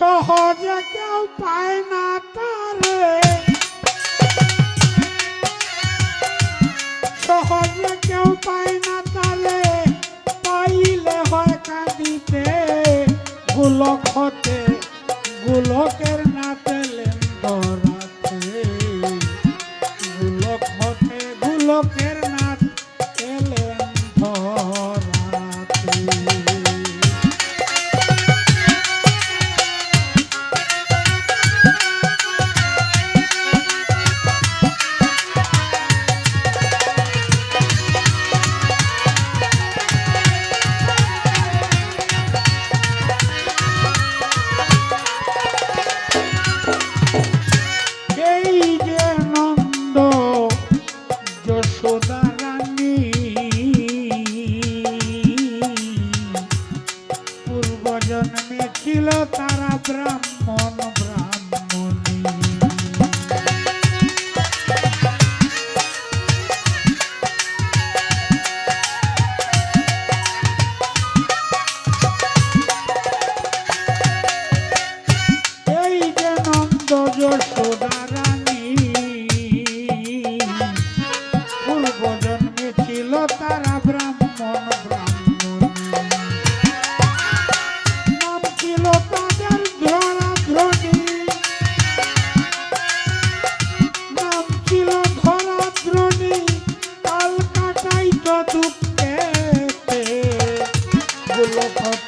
সহজে কেউ পায় না তারে। সহজে কেউ পায় না তারে পাইলে হয় কাঁদিতে। হতে गुलाब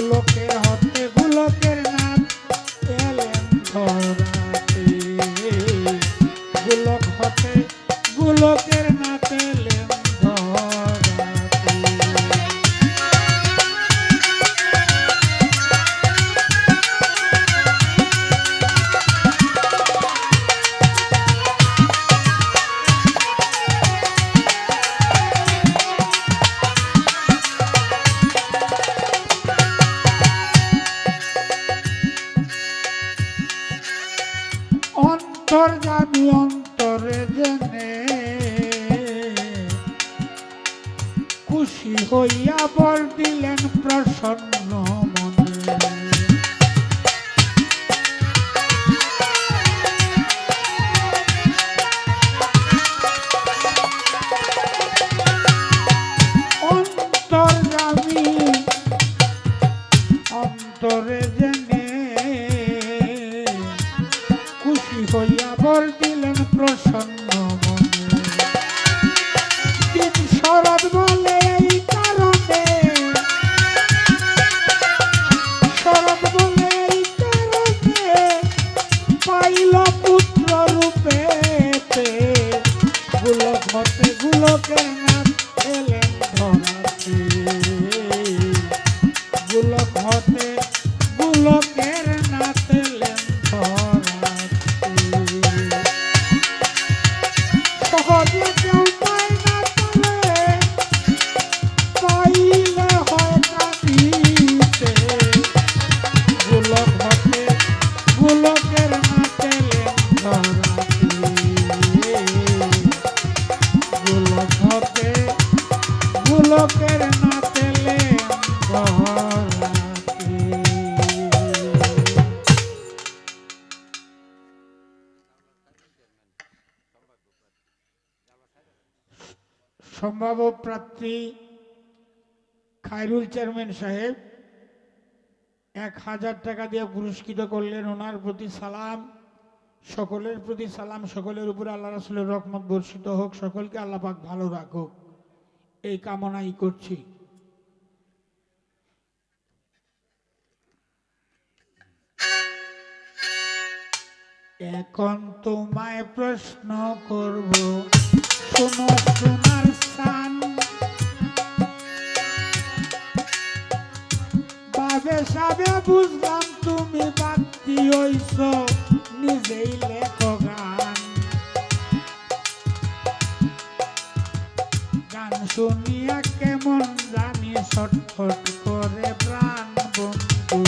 লোকের প্রেমে খুশি হইয়া বল দিলেন প্রসন্ন খুশি হইয়া বল দিলেন প্রসন্ন রাধবো সম্ভাব্য প্রার্থী খায়রুল চেয়ারম্যান সাহেব এক হাজার টাকা দিয়ে পুরস্কৃত করলেন। ওনার প্রতি সালাম, সকলের প্রতি সালাম, সকলের উপরে আল্লাহ রাসুলের রকমত বর্ষিত হোক, সকলকে আল্লাপাক ভালো রাখুক। এই কামনাই করছি। এখন তোমায় প্রশ্ন করব, শোনো তোমার স্থান। বাবে সাবে বুঝলাম তুমি বাক্তি হইছ, নিজেই লেখো শুনিয়া কেমন জানি ছটফট করে প্রাণ বন্ধু।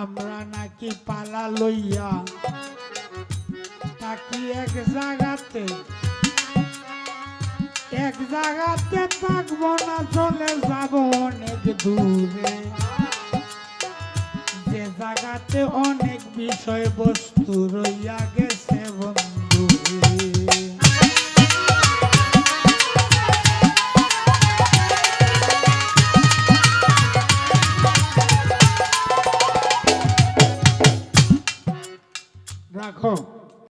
আমরা নাকি পালা লইয়া থাকি এক জায়গাতে। এক জায়গাতে থাকব না, চলে যাব অনেক দূরে। যে জায়গাতে অনেক বিষয় বস্তু রইয়া গেছে বন্ধু।